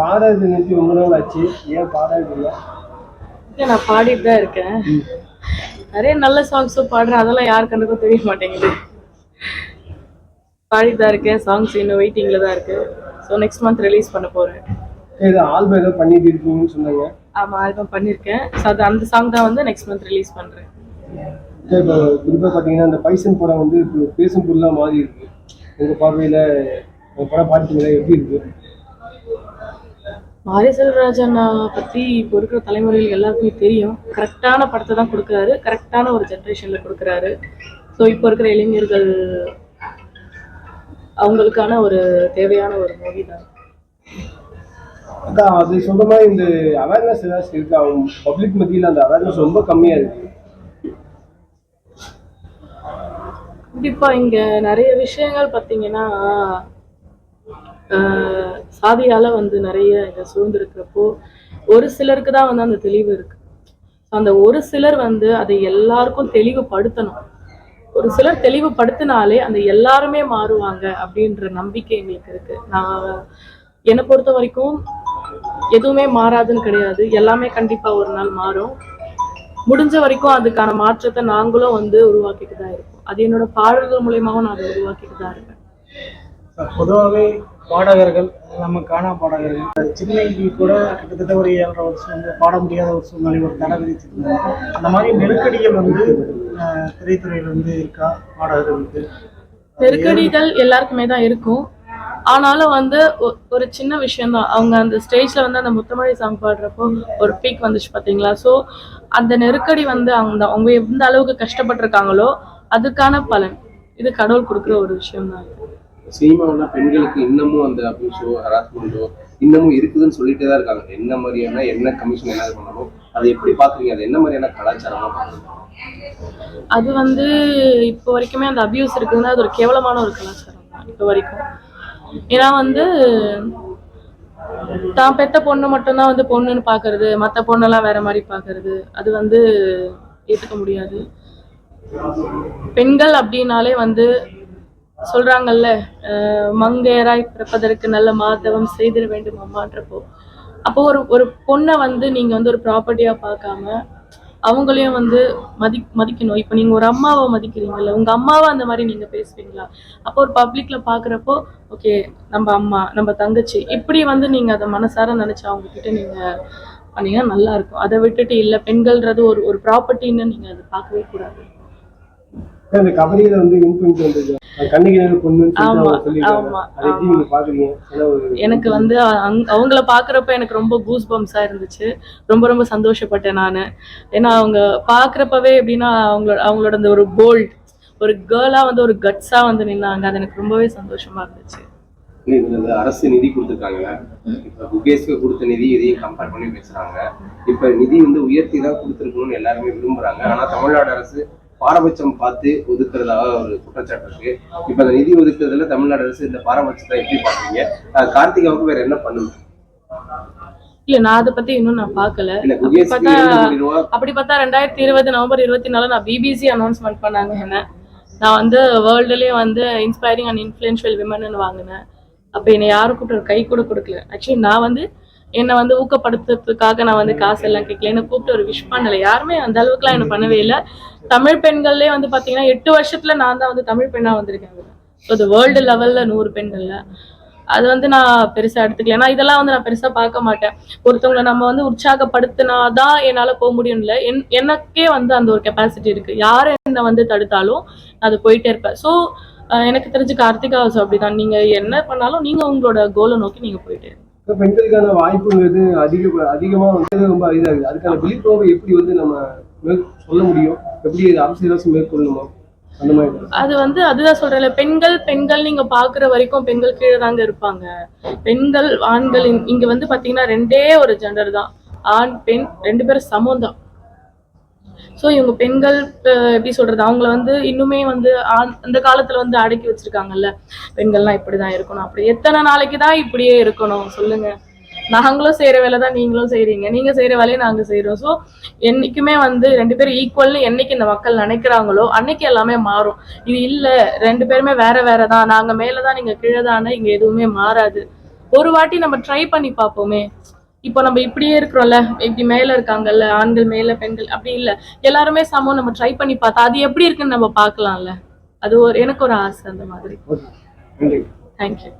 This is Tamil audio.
பாடுறது நிறுத்தி ரொம்ப நாள் ஆச்சு ஏன் பாடாது இல்லை இல்ல, நான் பாடிட்டு தான் இருக்கேன். நிறைய நல்ல சாங்ஸும் பாடுறேன். அதெல்லாம் யார் கண்டுக்கும் தெரிய மாட்டேங்குது. பாடிட்டு தான் இருக்கேன். சாங்ஸ் இன்னும் வெயிட்டிங்ல தான் இருக்கு. ஸோ நெக்ஸ்ட் மந்த் ரிலீஸ் பண்ண போறேன். இது ஆல்பம் ஏதோ பண்ணிட்டு இருக்கீங்கன்னு சொன்னாங்க. ஆமா ஆல்பம் பண்ணியிருக்கேன் ஸோ அது அந்த சாங் தான் வந்து நெக்ஸ்ட் மந்த் ரிலீஸ் அக்கா, இப்போ குறிப்பாக பார்த்தீங்கன்னா இந்த பைசன் படம் வந்து பேசும் பொருளாக மாறி இருக்கு உங்கள் பார்வையில் அந்த படம் பார்த்தீங்களா எப்படி இருக்கு? செல்வராஜன் பத்தி இப்போ இருக்கிற தலைமுறையில் எல்லாருக்குமே தெரியும். கரெக்டான படத்தை தான் கொடுக்குறாரு. கரெக்டான ஒரு ஜென்ரேஷன்ல கொடுக்குறாரு. ஸோ இப்போ இருக்கிற இளைஞர்கள் அவங்களுக்கான ஒரு தேவையான ஒரு மூவி தான். அக்கா அது சொல்ற மாதிரி இந்த அவேர்னஸ் ஏதாச்சும் இருக்கு? அவங்க பப்ளிக் மத்தியில் அந்த அவேர்னஸ் ரொம்ப கம்மியாக இருக்கு. கண்டிப்பா இங்க நிறைய விஷயங்கள் பார்த்தீங்கன்னா சாதியால வந்து நிறைய இங்க சூழ்ந்திருக்கிறப்போ ஒரு சிலருக்கு தான் வந்து அந்த தெளிவு இருக்கு. அந்த ஒரு சிலர் வந்து அதை எல்லாருக்கும் தெளிவுபடுத்தணும். ஒரு சிலர் தெளிவுபடுத்தினாலே அந்த எல்லாருமே மாறுவாங்க அப்படின்ற நம்பிக்கை எங்களுக்கு இருக்கு. நான் என்னை பொறுத்த வரைக்கும் எதுவுமே மாறாதுன்னு கிடையாது. எல்லாமே கண்டிப்பா ஒரு நாள் மாறும். முடிஞ்ச வரைக்கும் அதுக்கான மாற்றத்தை நாங்களும் வந்து உருவாக்கிட்டு தான் இருக்கோம். அது என்னோட பாடல்கள் மூலியமாவும் நான் அதை உருவாக்கிட்டு தான் இருக்கேன். பொதுவாகவே பாடகர்கள் நம்ம காணா பாடகர்கள். சின்னைக்கு கூட கிட்டத்தட்ட ஒரு ஏழரை வருஷம் வந்து பாட முடியாத ஒரு சூழ்நிலை ஒரு தடை விதிச்சிருந்தாங்க அந்த மாதிரி நெருக்கடிகள் வந்து அஹ், திரைத்துறையில வந்து இருக்கா? பாடகர்களுக்கு நெருக்கடிகள் எல்லாருக்குமே தான் இருக்கும். ஆனாலும் வந்து ஒரு சின்ன விஷயம் தான் அவங்க அந்த ஸ்டேஜ்ல வந்து அந்த முத்தமழை சாங் பாடுறப்போ ஒரு பீக் வந்துச்சு பாத்தீங்களா? ஸோ அந்த நெருக்கடி வந்து அவங்க அவங்க எந்த அளவுக்கு கஷ்டப்பட்டிருக்காங்களோ அதுக்கான பலன். இது கடவுள் கொடுக்குற ஒரு விஷயம் தான் சினிமாவில் பெண்களுக்கு இன்னமும் அந்த அபியூஸோ ஹராஸ்மெண்ட்டோ இன்னமும் இருக்குதுன்னு சொல்லிட்டே தான் இருக்காங்க. என்ன மாதிரியான என்ன கமிஷன் என்ன பண்ணணும் அதை எப்படி பார்க்குறீங்க? அது என்ன மாதிரியான கலாச்சாரமாக பார்க்குறீங்க? அது வந்து இப்போ வரைக்குமே அந்த அபியூஸ் இருக்குதுன்னா அது ஒரு கேவலமான ஒரு கலாச்சாரம் தான் இப்போ வரைக்கும். ஏன்னா வந்து தான் பெத்த பொண்ணு மட்டும்தான் வந்து பொண்ணுன்னு பார்க்கறது மற்ற பொண்ணெல்லாம் வேற மாதிரி பார்க்கறது அது வந்து ஏற்றுக்க முடியாது. பெண்கள் அப்படின்னாலே வந்து சொல்றாங்கல்ல மங்கையராய் பிறப்பதற்கு நல்ல மாதவம் செய்திட வேண்டும் அம்மான்றப்போ. அப்போ ஒரு ஒரு பொண்ணை வந்து நீங்க வந்து ஒரு ப்ராப்பர்ட்டியா பார்க்காம அவங்களையும் வந்து மதி மதிக்கணும். இப்போ நீங்க ஒரு அம்மாவை மதிக்கிறீங்கல்ல உங்க அம்மாவை அந்த மாதிரி நீங்க பேசுவீங்களா? அப்போ ஒரு பப்ளிக்ல பாக்குறப்போ ஓகே நம்ம அம்மா நம்ம தங்கச்சி இப்படி வந்து நீங்க அதை மனசார நினைச்சு அவங்க கிட்ட நீங்க பண்ணீங்கன்னா நல்லா இருக்கும். அதை விட்டுட்டு இல்லை பெண்கள்ன்றது ஒரு ஒரு ப்ராப்பர்ட்டின்னு நீங்க அதை பார்க்கவே கூடாது. அக்கா, இந்த கபடியில வந்து வின் பண்ணிட்டு வந்தது எனக்கு வந்து அங் அவங்கள பார்க்குறப்ப எனக்கு ரொம்ப கூஸ் பம்ஸாக இருந்துச்சு. ரொம்ப ரொம்ப சந்தோஷப்பட்டேன் நான். ஏன்னா அவங்க பார்க்குறப்பவே எப்படின்னா அவங்களோட அவங்களோட அந்த ஒரு போல்ட் ஒரு கேர்ளாக வந்து ஒரு கட்ஸாக வந்து நின்னாங்க. அது எனக்கு ரொம்பவே சந்தோஷமா இருந்துச்சு. அரசு நிதி கொடுத்துருக்காங்க. இப்ப முகேஷ்க்கு கொடுத்த நிதி இதையும் கம்பேர் பண்ணி பேசுறாங்க. இப்ப நிதி வந்து உயர்த்தி தான் கொடுத்துருக்கணும்னு எல்லாருமே விரும்புறாங்க. ஆனா தமிழ்நாடு அரசு பாரபட்சம் பார்த்து ஒதுக்குறதாக ஒரு குற்றச்சாட்டு இருக்கு. இப்ப அந்த நிதி ஒதுக்குறதுல தமிழ்நாடு அரசு இந்த பாரபட்சத்தை எப்படி பாக்குறீங்க கார்த்திகாவுக்கு வேற என்ன பண்ணுது இல்ல நான் அதை பத்தி இன்னும் நான் பார்க்கல. இல்ல அப்படி பார்த்தா அப்படி பார்த்தா ரெண்டாயிரத்தி இருபது நவம்பர் இருபத்தி நாலு நான் பிபிசி அனௌன்ஸ்மெண்ட் பண்ணாங்க என்ன? நான் வந்து வேர்ல்டுலேயே வந்து இன்ஸ்பைரிங் அண்ட் இன்ஃப்ளூயன்ஷியல் விமன்னு வாங்கினேன். அப்போ என்னை யாரும் கூப்பிட்டு கை கூட கொடுக்கல. ஆக்சுவலி நான் வந்து என்னை வந்து ஊக்கப்படுத்துறதுக்காக நான் வந்து காசு எல்லாம் கேட்கல. என்னை கூப்பிட்டு ஒரு விஷ் பண்ணல யாருமே அந்த அளவுக்குலாம் என்ன பண்ணவே இல்லை. தமிழ் பெண்கள்லேயே வந்து பார்த்தீங்கன்னா எட்டு வருஷத்துல நான் தான் வந்து தமிழ் பெண்ணாக வந்திருக்கேன். ஸோ அது வேர்ல்டு லெவலில் நூறு பெண்கள்ல. அது வந்து நான் பெருசாக எடுத்துக்கல. ஏன்னா இதெல்லாம் வந்து நான் பெருசாக பார்க்க மாட்டேன். ஒருத்தவங்களை நம்ம வந்து உற்சாகப்படுத்தினாதான் என்னால் போக முடியும் என் எனக்கே வந்து அந்த ஒரு கெப்பாசிட்டி இருக்குது யார் என்ன வந்து தடுத்தாலும் அது போயிட்டே இருப்பேன். ஸோ எனக்கு தெரிஞ்சு கார்த்திகா ஹவுஸ் அப்படிதான். நீங்கள் என்ன பண்ணாலும் நீங்கள் உங்களோட கோலை நோக்கி நீங்கள் போயிட்டே இருப்பேன் பெண்களுக்கான வாய்ப்புங்கிறது அதிக அதிகமா வந்து ரொம்ப இதாகுது. அதுக்கான விழிப்புணர்வை எப்படி வந்து நம்ம சொல்ல முடியும்? எப்படி இது அரசு ஏதாச்சும் அந்த மாதிரி அது வந்து அதுதான் சொல்றேன் பெண்கள் பெண்கள் நீங்க பாக்குற வரைக்கும் பெண்கள் கீழே தாங்க இருப்பாங்க. பெண்கள் ஆண்கள் இங்க- இங்க வந்து பாத்தீங்கன்னா ரெண்டே ஒரு ஜெண்டர் தான். ஆண் பெண் ரெண்டு பேரும் சமம் தான். ஸோ இவங்க பெண்கள் எப்படி சொல்றது அவங்கள வந்து இன்னுமே வந்து அந்த காலத்துல வந்து அடக்கி வச்சிருக்காங்கல்ல. பெண்கள்லாம் இப்படிதான் இருக்கணும். அப்படி எத்தனை நாளைக்கு தான் இப்படியே இருக்கணும்? சொல்லுங்க. நாங்களும் செய்யற வேலை தான் நீங்களும் செய்யறீங்க நீங்க செய்யற வேலையை நாங்க செய்யறோம் ஸோ என்னைக்குமே வந்து ரெண்டு பேரும் ஈக்குவல்னு என்னைக்கு இந்த மக்கள் நினைக்கிறாங்களோ அன்னைக்கு எல்லாமே மாறும். இது இல்ல. ரெண்டு பேருமே வேற வேற தான். நாங்க மேலதான் நீங்க கீழே இங்க எதுவுமே மாறாது. ஒரு வாட்டி நம்ம ட்ரை பண்ணி பார்ப்போமே. இப்போ நம்ம இப்படியே இருக்கிறோம்ல இப்படி மேல இருக்காங்கல்ல ஆண்கள் மேல பெண்கள் அப்படி இல்ல. எல்லாருமே சமம் நம்ம ட்ரை பண்ணி பார்த்தா அது எப்படி இருக்குன்னு நம்ம பார்க்கலாம்ல. அது ஒரு எனக்கு ஒரு ஆசை அந்த மாதிரி. தேங்க்யூ